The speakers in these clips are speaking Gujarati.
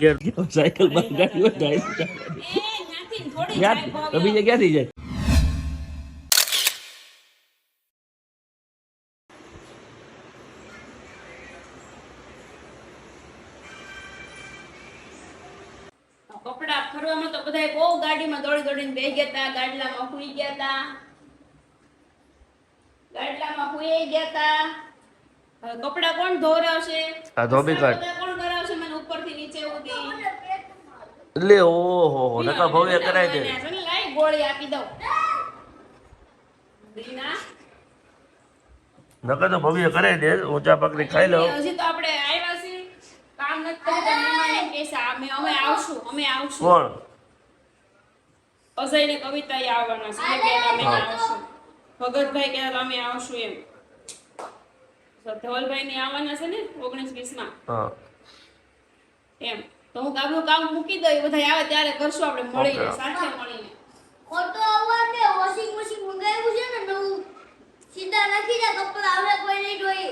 ઘેર. સાયકલમાં ગાડી હોય જાય બીજે ક્યાંથી જાય? કપડા ફરવામાં તો બધાય બહુ ગાડીમાં દોડી દોડીને બે ગયા હતા ગાડલામાં હુઈ ગયા તા. ગાડલામાં હુઈ ગયા તા. કપડા કોણ ધોરાવશે આ ધોબી કાઢ. કપડાં કોણ કરાવશે મને એટલે ઓહો હો નકા ભવ્ય કરાય દે. ગોળી આપી દઉં. રીના, નકા તો ભવ્ય કરાય દે ઊંચા પકડી ખાઈ લો. હજી તો આપણે આવ્યા છીએ. કામ નથી કરતા એમ કહેશે, "અમે અમે આવશું અમે આવશું. કોણ? અજય ને કવિતા એ આવવાના છે કે અમે આવશું. ભગતભાઈ કે અમે આવશું એમ. ધવલભાઈ ને આવવાના છે ને ઓગણીસ વીસમાં હા. એમ. તો હું ગામનું કામ મૂકી દઉં બધા આવે ત્યારે કરશું આપણે મળીને. સાથે મળીને. ખોટો અવાજ ને વોશિંગ મશીન મંગાવ્યું છે ને નવું. સીધા નાખી દે કપડા આવે કોઈ નહીં જોઈએ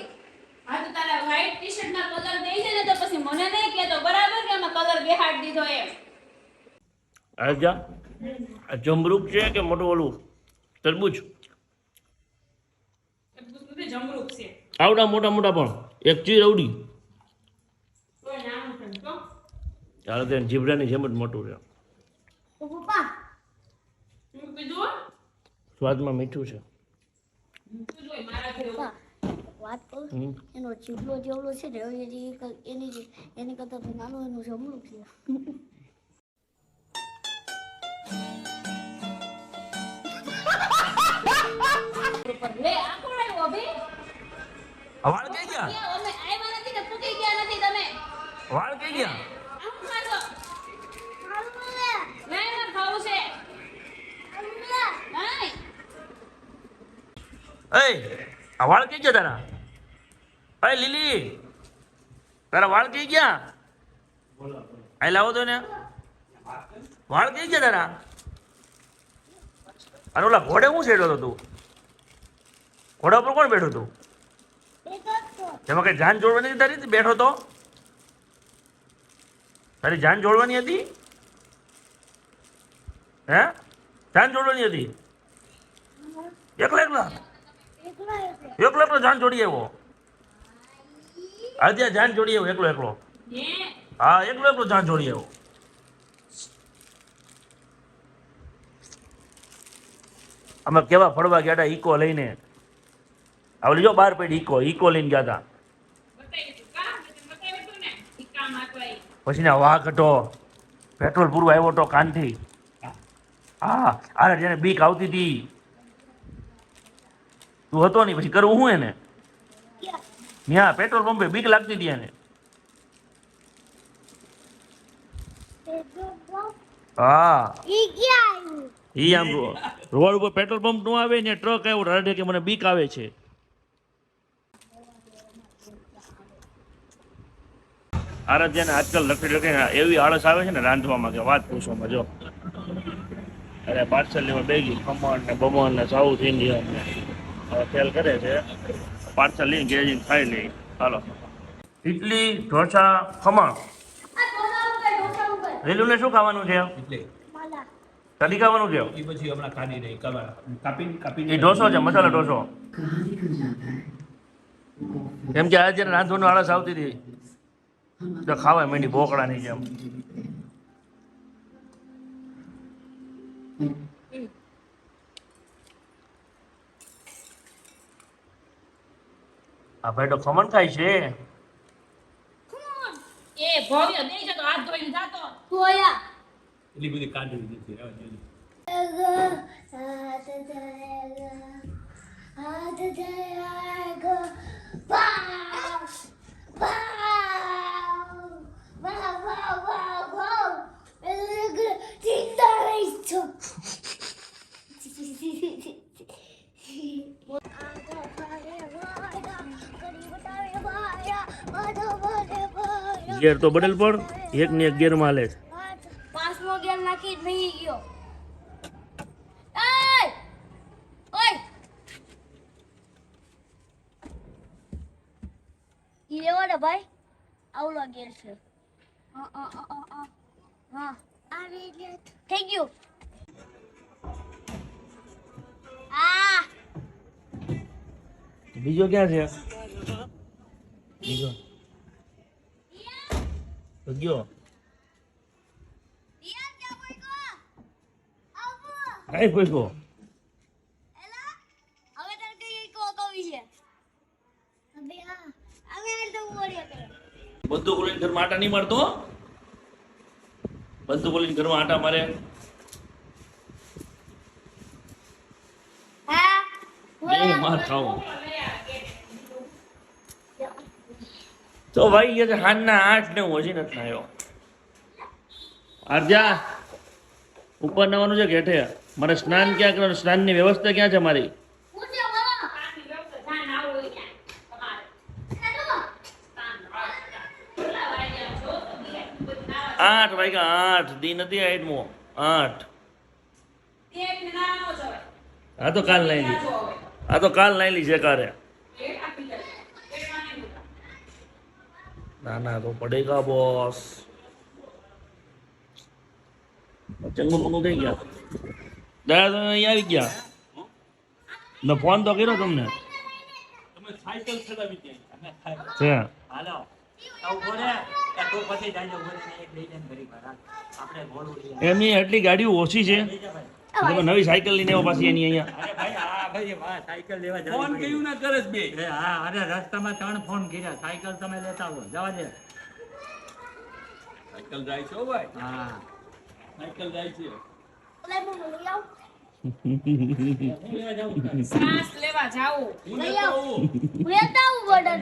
હા તો તારા વ્હાઈટ ટી શર્ટ ના કલર દઈ છે ને તો પછી મને નહીં કહેતો બરાબર કે એમાં કલર બેહાડ દીધો એમ. આ જા આ જમરૂક છે કે મોટું ઓલું? તરબૂચ? આવડા મોટા મોટા પણ. એક ચીર અવડી કોઈ નામ નથી તો ચાલો તેને જીબડાની જેમ જ મોટું છે. સ્વાદમાં મીઠું છે. તું જોઈ મારા ઘરે. વાત કરું? એનો જેવડો છે ને એની એની કરતા નાનું એનું જમણું છે. વાળ કઈ ગયા? વાળ કઈ ગયા આમ ખાશો નહીં મારે ખાવું છે નહીં આ વાળ કઈ ગયા તારા? અરે લીલી, તારા વાળ કઈ ગયા? આઈ લાવો તો ને વાળ કઈ ગયા તારા? અને ઓલા ઘોડે હું છેડ્યો હતો તું? ઘોડા ઉપર કોણ બેઠો તું? એમાં કઈ જાન જોડવાની હતી તારી? બેઠો તો? તારી જાન જોડવાની હતી? હે? જાન જોડવાની હતી? એકલા એકલા? એકલો એકલો જાન જોડી આવ્યો. આજે જાન જોડી આવ્યો એકલો એકલો. હા, એકલો એકલો જાન જોડી આવ્યો. અમે કેવા ફરવા ગયા હતા ઈકો લઈને. આવલી જો બાર પેઢી ઈકો ઈકો લઈને ગયા હતા પછી ના વાઘ હતો, પેટ્રોલ પૂરું આવ્યો હતો કાનથી. હા અરે જેને બીક આવતી હતી તું હતો નહીં, પછી કરવું હું એને? ત્યાં પેટ્રોલ પંપે બીક લાગતી હતી એને. હા. ઈ આમ રોડ ઉપર પેટ્રોલ પંપ નો આવે ને ટ્રક આવ્યો રડે કે મને બીક આવે છે. આરાધ્યાને આજકાલ લખી લખી એવી આળસ આવે છે ને રાંધવામાં કે વાત પૂછવામાં, જો. અરે પાર્સલ લેવા બેગી ખમણ ને બમણ ને સાઉથ ઇન્ડિયન ને. ખેલ કરે છે પાર્સલ લઈને ગેજિંગ ખાઈ લઈ હાલો. ઇડલી ઢોસા ખમણ. આ ઢોસા ઉપર ઢોસા ઉપર રેલુને શું ખાવાનું છે? કદી ખાવાનું છે? એ પછી હમણાં કાઢી નહીં કાપી કાપી એ ઢોસો છે મસાલા ઢોસો. કેમ કે આજે રાંધવાનું આળસ આવતી હતી. તો ખાવા માંડી નહીં જેમ આ ભાઈ તો ખમણ ખાય છે. એ ભવ્ય છે તો હાથ ધોઈને જાતો. ધોયા એટલી બધી કાઢી દીધી હવે જોજો. હાથ જાયગા હાથ વાવ વાવ વાવ વાવ વાવ ગેર તો બદલ પણ એક ને એક ગેરમાં હાલે છે. પાંચમો ગેમ નાખી નહીં ગયો. એય! ઓય! ઈ લેવો ને ભાઈ. આવલો ગેર છે. હા થઈ ગયું. આ! બીજો ક્યાં છે? બીજો. ગયો કાંઈ પૂછ્યો એલા હવે તારે કઈ કો કવી છે અબે હા હવે તો બોલ્યો કરે બંદૂક લઈને ઘરમાં આટા નહીં મારતો? બધું બંદૂક લઈને ઘરમાં આટા મારે? માર ખાવો તો ભાઈ એ હાનના આઠ ને હું હજી નથી આવ્યો અર્જા ઉપર નવાનું છે ઘેઠે મારે સ્નાન ક્યાં કરવાનું? સ્નાનની વ્યવસ્થા ક્યાં છે મારી? આઠ વાગ્યા આઠ. દી નથી આઠમો આઠ. આ તો કાલ લઈ ત્યાં લી જો આ તો કાલ લઈ લી છે કારે પેટ આપી દે પેટમાં નહીં મૂકતા. ના ના તો પડેગા બોસ ચંગુ મંગુ કઈ ગયા? દાદા તમે અહીંયા આવી ગયા? ને ફોન તો કર્યો તમને. એમની એટલી ગાડીઓ ઓછી છે. તમે નવી સાયકલ લઈને આવો પાછી એની અહીંયા. અરે ભાઈ હા ભાઈ વાહ સાયકલ લેવા જવું ફોન. કર્યું ના કરસ બે. એ હા અરે રસ્તામાં ત્રણ ફોન કર્યા. સાયકલ તમે લેતા આવો. જવા દે. સાયકલ જાય છે ભાઈ. હા. સાયકલ જાય છે. ઓલે હું લઈ આવ. હું લેવા જાઉં છું. શ્વાસ લેવા હું. હું બોર્ડર.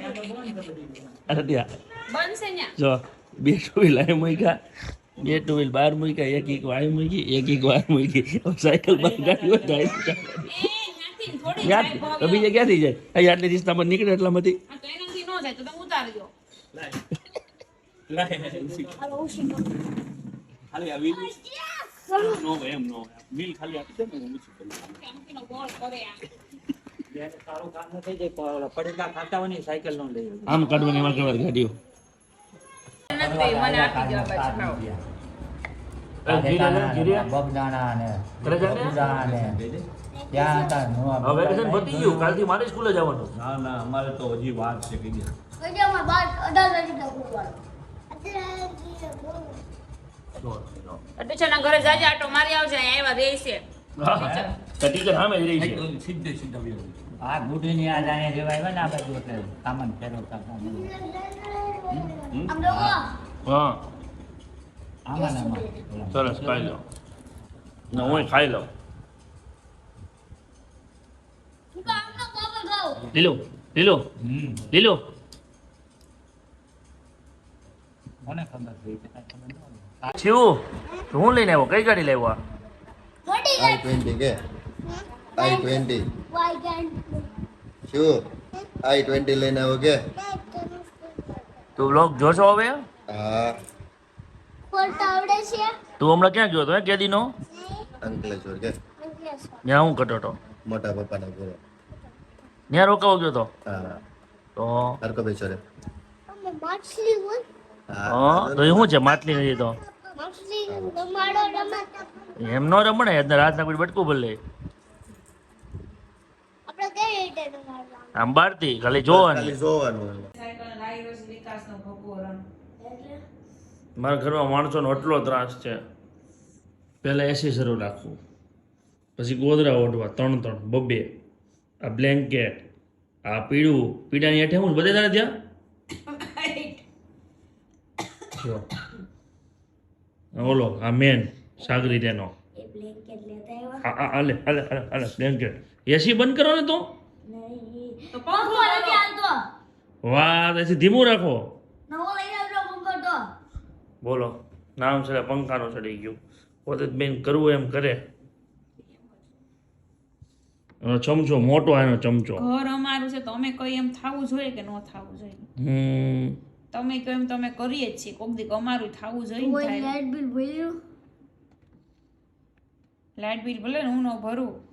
અરે ત્યાં. બનશે જો બે ટુ વ્હીલ અહીં મૂક્યા બે ટુ વ્હીલ બહાર મૂક્યા એક એક વાય મૂકી એક એક વાર મૂકી સાયકલ બહાર ગાડીઓ જાય છે. એ ત્યાંથી થોડી ક્યાં જાય બીજે ક્યાંથી જાય અહીં આટલી દિશામાં નીકળે એટલામાંથી હા, તો એનાથી નો જાય તો તમે ઉતારી દો લાય, ઉસી. હાલો ઉસી ખાલી નો હોય એમ નો હોય. wheel ખાલી આપી દે ને હું ઊંચું કરી દઉં. અમથીનો ગોળ કરે આમ. જ્યારે તારું કામ ન થઈ જાય તો ઓલા પડેલા ખાતા હોય ને સાયકલ નો લઈ આમ કાઢવાની એમાં કહેવાય ગાડીઓ નથી, મને આપી દો પાછું ખાવ. હતા મારે સ્કૂલે જવાનું. ના ના અમારે તો હજી વાત છે કઈ તો ઘરે જાજે આટો મારી આવજે અહીંયા આવ્યા રહેશે ટીચર સામે જ રહી છે. સીધે સીધા વ્યો. આ ગુડી ની આ જાણે રેવાય ને આ બાજુ એટલે સામાન ફેરવતા હા. આમાં ને આમાં. સરસ ખાઈ લો. ને હું ખાઈ લઉં. લીલો લીલો લીલો. મને ખબર. શિવું હું લઈને આવ્યો? કઈ ગાડી લાવ્યો આ? આઈ ટ્વેન્ટી કે શું આઈ ટ્વેન્ટી લઈને આવો કે? તું બ્લોગ જોશો હવે? હા. તું હમણાં ક્યાં ગયો હતો હે કેદીનો? અંકલેશ્વર કે? ત્યાં હું કટો હતો મોટા પપ્પાના ઘરે ત્યાં રોકાવો ગયો હતો? હા. તો? હરકોબેશ્વરે અમે માછલી હા. તો એ શું છે માટલી નથી તો? માછલી એમ ન રમણે એટલે રાતના કોઈ બટકું ભલે આપણે કઈ રીતે રમાડવાનું આમ બહારથી ખાલી ખાલી જોવાની જોવાનું મારા ઘરમાં માણસોનો એટલો ત્રાસ છે. પહેલાં એસી શરૂ રાખવું. પછી ગોદરા ઓઢવા ત્રણ ત્રણ બબ્બે આ બ્લેન્કેટ આ પીળું. પીડાની હેઠે હું બધે તારે ત્યાં? ઓલો આ મેન સાગરી તેનો હા આ આલે આલે આલે આલે બ્લેન્કેટ એસી બંધ કરો ને તો? તો પંખો પંખો નથી આવતો વાહ એસી ધીમું રાખો. નવો લઈ આવજો પંખો તો. બોલો નામ છે પંખાનો ચડી ગયું. પોતે બેન કરવું એમ કરે. એનો ચમચો મોટો એનો ચમચો. ઘર અમારું છે તો અમે કઈ એમ થાવું જોઈએ કે ન થાવું જોઈએ? હમ. તમે કહો એમ તમે કરીએ જ છીએ. કોક દીક અમારું થાવું જોઈએ લાઈટ બિલ ભર્યું? લાઇટ બિલ ભલે ને હું ન ભરું.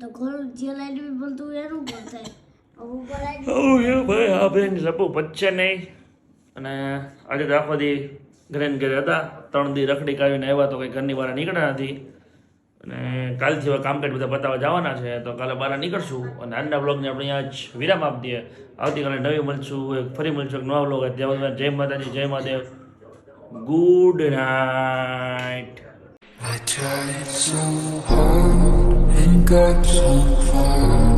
તો ઘર જે લાઈટ બિલ એનું પણ થાય. ભાઈ બેન નહીં. અને આજે તો આખો દી ઘરે ઘરે હતા. ત્રણ દી રખડી કાઢીને આવ્યા તો કંઈ ઘરની બહાર નીકળ્યા નથી. અને કાલથી હવે કામકાજ બધા પતાવવા જવાના છે તો કાલે બહાર નીકળશું. અને આજના બ્લોગને આપણે અહીંયા જ વિરામ આપી દઈએ. આવતીકાલે નવી મળશું એક ફરી મળશું એક નવા બ્લોગ ત્યાં જય માતાજી જય Mahadev. Good night. I tried so hard got so far.